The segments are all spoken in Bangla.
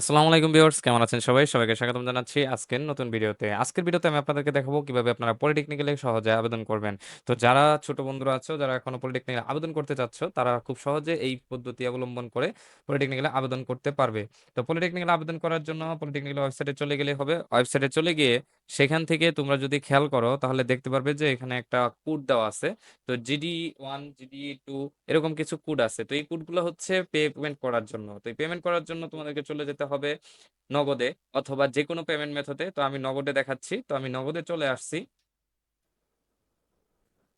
আসসালামু আলাইকুম ভিউয়ার্স কেমন আছেন সবাই? সবাইকে স্বাগতম জানাচ্ছি আজকের নতুন ভিডিওতে। আজকের ভিডিওতে আমি আপনাদেরকে দেখাবো কীভাবে আপনারা পলিটেকনিক্যালে সহজে আবেদন করবেন। তো যারা ছোট বন্ধুরা আছো, যারা এখনও পলিটেকনিক্যালে আবেদন করতে চাচ্ছ, তারা খুব সহজে এই পদ্ধতি অবলম্বন করে পলিটেকনিক্যালে আবেদন করতে পারবে। তো পলিটেকনিক্যালে আবেদন করার জন্য পলিটেকনিক্যাল ওয়েবসাইটে চলে গেলে হবে। ওয়েবসাইটে চলে গিয়ে সেখান থেকে তোমরা যদি খেয়াল করো তাহলে দেখতে পারবে যে এখানে একটা কোড দেওয়া আছে। তো GD1, GD2 এরকম কিছু কোড আছে। তো এই কোডগুলো হচ্ছে পে পেমেন্ট করার জন্য। তো এই পেমেন্ট করার জন্য তোমাদেরকে চলে যেতে হবে নগদে অথবা যেকোনো পেমেন্ট মেথডে। তো আমি নগদে দেখাচ্ছি। তো আমি নগদে চলে আসছি।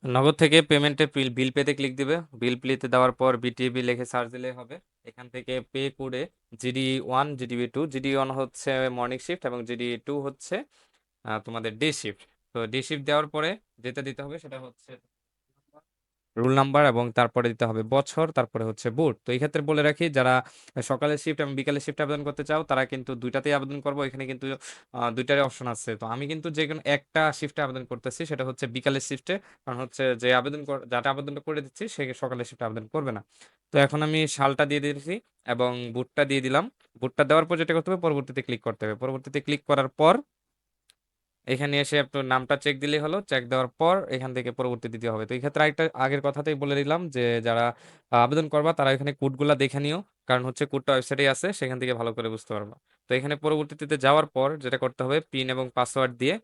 নগদ থেকে পেমেন্টে বিল পেতে ক্লিক দিবে। বিল পেতে দেওয়ার পর বিটিবি লিখে সার্চ দিলে হবে। এখান থেকে পে কোডে GD1, GDB2, GD1 হচ্ছে মর্নিং শিফট এবং জিডি টু হচ্ছে তোমাদের ডে শিফট। তো ডে শিফট দেওয়ার পরে যেটা দিতে হবে সেটা হচ্ছে রোল নাম্বার এবং তারপরে দিতে হবে বছর, তারপরে হচ্ছে বুট। তো এই ক্ষেত্রে বলে রাখি যারা সকালের শিফট এবং বিকালের শিফট আবেদন করতে চাও তারা কিন্তু দুইটাতেই আবেদন করব। এখানে কিন্তু ২ অপশন আছে। তো আমি কিন্তু যেকোনো একটা শিফটে আবেদন করতেছি সেটা হচ্ছে বিকালের শিফটে। কারণ হচ্ছে যে আবেদন যাটা আবেদনটা করে দিচ্ছি সে সকালের শিফটে আবেদন করবে না। তো এখন আমি শালটা দিয়ে দিয়েছি এবং বুটটা দিয়ে দিলাম। বুটটা দেওয়ার পর যেটা করতে হবে পরবর্তীতে ক্লিক করতে হবে। পরবর্তীতে ক্লিক করার পর এখানে এসে আপনার নামটা চেক দিলেই হলো। চেক দেওয়ার পর এখান থেকে পরবর্তী দিতে হবে। তো এই ক্ষেত্রে আরেকটা আগের কথাতেই বলে দিলাম যে, যারা আবেদন করবা তারা এখানে কোডগুলা দেখে নিও। কারণ হচ্ছে কোডটা ওয়েবসাইটেই আছে, সেখান থেকে ভালো করে বুঝতে পারবা। তো এখানে পরবর্তীতে যাওয়ার পর যেটা করতে হবে পিন এবং পাসওয়ার্ড দিয়ে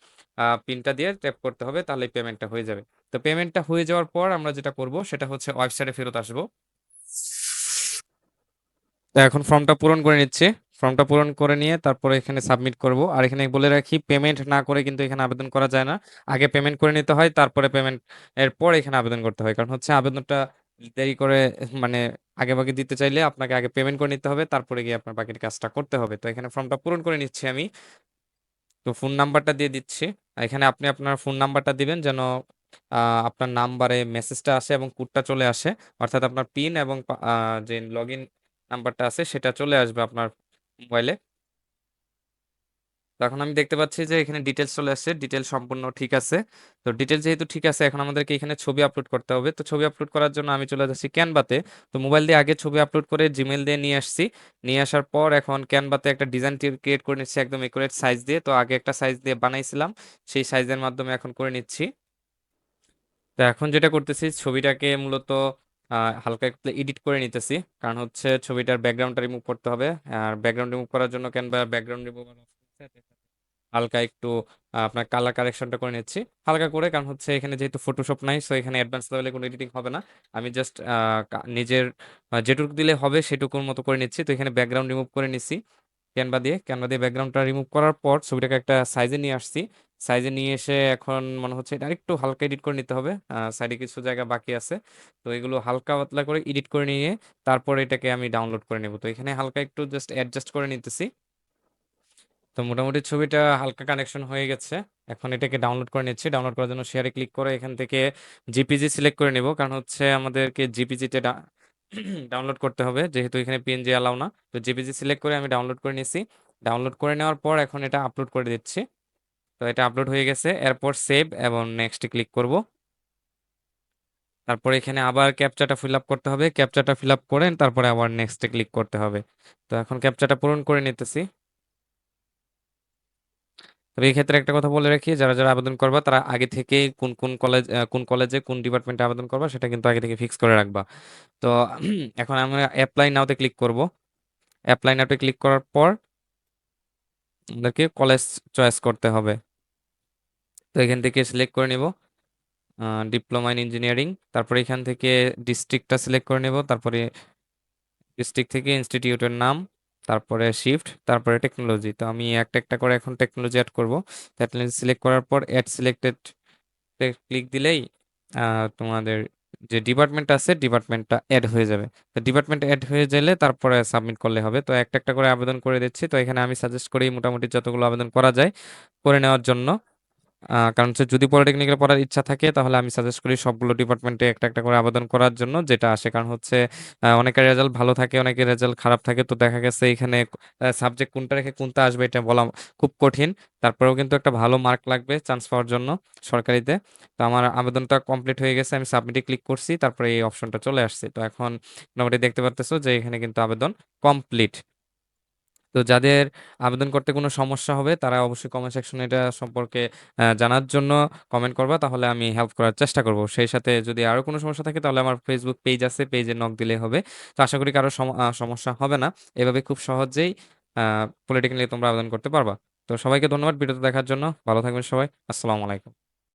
পিনটা দিয়ে ট্যাপ করতে হবে, তাহলে পেমেন্টটা হয়ে যাবে। তো পেমেন্টটা হয়ে যাওয়ার পর আমরা যেটা করব, সেটা হচ্ছে ওয়েবসাইটে ফেরত আসব। এখন ফর্মটা পূরণ করে নিচ্ছি। ফর্মটা পূরণ করে নিয়ে তারপরে এখানে সাবমিট করব। আর এখানে বলে রাখি পেমেন্ট না করে কিন্তু এখানে আবেদন করা যায় না। আগে পেমেন্ট করে নিতে হয়, তারপরে পেমেন্ট এর পর এখানে আবেদন করতে হয়। কারণ হচ্ছে আবেদনটা দেরি করে মানে আগেভাগে দিতে চাইলে আপনাকে আগে পেমেন্ট করে নিতে হবে। তারপরে গিয়ে আপনার বাকির কাজটা করতে হবে। তো এখানে ফর্মটা পূরণ করে নিচ্ছি আমি। তো ফোন নাম্বারটা দিয়ে দিচ্ছি। এখানে আপনি আপনার ফোন নাম্বারটা দিবেন যেন আপনার নাম্বারে মেসেজটা আসে এবং কোডটা চলে আসে। অর্থাৎ আপনার পিন এবং যে লগইন নাম্বারটা আছে, সেটা চলে আসবে আপনার মোবাইলে। তো এখন আমি দেখতে পাচ্ছি যে এখানে ডিটেলস চলে আসছে। ডিটেইলস সম্পূর্ণ ঠিক আছে। তো ডিটেইলস যেহেতু ঠিক আছে, এখন আমাদেরকে এখানে ছবি আপলোড করতে হবে। তো ছবি আপলোড করার জন্য আমি চলে যাচ্ছি ক্যানভাতে। তো মোবাইল দিয়ে আগে ছবি আপলোড করে জিমেল দিয়ে নিয়ে আসছি। নিয়ে আসার পর এখন ক্যানভাতে একটা ডিজাইন ক্রিয়েট করে নিচ্ছি একদম একুরেট সাইজ দিয়ে। তো আগে একটা সাইজ দিয়ে বানাইছিলাম। সেই সাইজের মাধ্যমে এখন করে নিচ্ছি। তো এখন যেটা করতেছি, ছবিটাকে মূলত হালকা একটু এডিট করে নিতেছি। কারণ হচ্ছে ছবিটার ব্যাকগ্রাউন্ডটা রিমুভ করতে হবে। আর ব্যাকগ্রাউন্ড রিমুভ করার জন্য ক্যানভা ব্যাকগ্রাউন্ড রিমুভার হালকা একটু আপনার কালার কারেকশনটা করে নিচ্ছি। হালকা করে, কারণ হচ্ছে এখানে যেহেতু ফটোশপ নাই সো এখানে অ্যাডভান্স লেভেলে কোনো এডিটিং হবে না। আমি জাস্ট নিজের যেটুকু দিলে হবে সেটুকুর মতো করে নিচ্ছি। তো এখানে ব্যাকগ্রাউন্ড রিমুভ করে নিচ্ছি ক্যানভা দিয়ে। ক্যানভা দিয়ে ব্যাকগ্রাউন্ডটা রিমুভ করার পর ছবিটাকে একটা সাইজে নিয়ে আসছি। সাইজে নিয়ে এসে এখন মনে হচ্ছে এটা আরেকটু হালকা এডিট করে নিতে হবে। সাইডে কিছু জায়গা বাকি আছে। তো এগুলো হালকা পাতলা করে এডিট করে নিয়ে তারপরে এটাকে আমি ডাউনলোড করে নেব। তো এখানে হালকা একটু জাস্ট অ্যাডজাস্ট করে নিতেছি। তো মোটামুটি ছবিটা হালকা কানেকশন হয়ে গেছে। এখন এটাকে ডাউনলোড করে নিচ্ছি। ডাউনলোড করার জন্য শেয়ারে ক্লিক করে এখান থেকে জিপিজি সিলেক্ট করে নিব। কারণ হচ্ছে আমাদেরকে জিপিজিতে ডাউনলোড করতে হবে। যেহেতু এখানে পিএনজি অ্যালাও না। তো জিপিজি সিলেক্ট করে আমি ডাউনলোড করে নিছি। ডাউনলোড করে নেওয়ার পর এখন এটা আপলোড করে দিচ্ছি। তো এটা আপলোড হয়ে গেছে। এরপর সেভ এবং নেক্সট ক্লিক করব। তারপরে এখানে আবার ক্যাপচাটা ফিল আপ করতে হবে। ক্যাপচাটা ফিল আপ করে তারপরে আবার নেক্সট ক্লিক করতে হবে। তো এখন ক্যাপচাটা পূরণ করে নিতেছি। তবে এই ক্ষেত্রে একটা কথা বলে রাখি যারা, যারা আবেদন করবা তারা আগে থেকেই কোন, কোন কলেজ কোন কলেজে কোন ডিপার্টমেন্টে আবেদন করবা সেটা কিন্তু আগে থেকে ফিক্স করে রাখবা। তো এখন আমরা অ্যাপ্লাই নাওতে ক্লিক করব। অ্যাপ্লাই নাওতে ক্লিক করার পর আমাদেরকে কলেজ চয়েস করতে হবে। তো এখান থেকে সিলেক্ট করে নেব ডিপ্লোমা ইন ইঞ্জিনিয়ারিং। তারপরে এখান থেকে ডিস্ট্রিক্টটা সিলেক্ট করে নিব। তারপরে ডিস্ট্রিক্ট থেকে ইনস্টিটিউটের নাম, তারপরে শিফট, তারপরে টেকনোলজি। তো আমি একটা, একটা করে এখন টেকনোলজি অ্যাড করব। টেকনোলজি সিলেক্ট করার পর অ্যাড সিলেক্টেড ক্লিক দিলেই তোমাদের যে ডিপার্টমেন্ট আছে ডিপার্টমেন্টটা অ্যাড হয়ে যাবে। তো ডিপার্টমেন্ট অ্যাড হয়ে গেলে তারপরে সাবমিট করলে হবে। তো একটা, একটা করে আবেদন করে দিচ্ছি। তো এখানে আমি সাজেস্ট করি মোটামুটি যতগুলো আবেদন করা যায় করে নেওয়ার জন্য। কারণ হচ্ছে যদি পলিটেকনিক্যাল পড়ার ইচ্ছা থাকে তাহলে আমি সাজেস্ট করি সবগুলো ডিপার্টমেন্টে একটা, একটা করে আবেদন করার জন্য যেটা আসে। কারণ হচ্ছে অনেকের রেজাল্ট ভালো থাকে, অনেকের রেজাল্ট খারাপ থাকে। তো দেখা গেছে এখানে সাবজেক্ট কোনটা রেখে কোনটা আসবে এটা বলা খুব কঠিন। তারপরেও কিন্তু একটা ভালো মার্ক লাগবে চান্স পাওয়ার জন্য সরকারিতে। তো আমার আবেদনটা কমপ্লিট হয়ে গেছে। আমি সাবমিটে ক্লিক করছি। তারপরে এই অপশনটা চলে আসছে। তো এখন মোটামুটি দেখতে পারতেছো যে এখানে কিন্তু আবেদন কমপ্লিট। তো যাদের আবেদন করতে কোনো সমস্যা হবে তারা অবশ্যই কমেন্ট সেকশনে এটা সম্পর্কে জানার জন্য কমেন্ট করবা তাহলে আমি হেল্প করার চেষ্টা করব। সেই সাথে যদি আরও কোনো সমস্যা থাকে তাহলে আমার ফেসবুক পেজ আছে, পেজে নক দিলেই হবে। তো আশা করি কারও সম সমস্যা হবে না। এভাবে খুব সহজেই আ পলিটেকনিকে তোমরা আবেদন করতে পারবা। তো সবাইকে ধন্যবাদ ভিডিওটা দেখার জন্য। ভালো থাকবেন সবাই। আসসালামু আলাইকুম।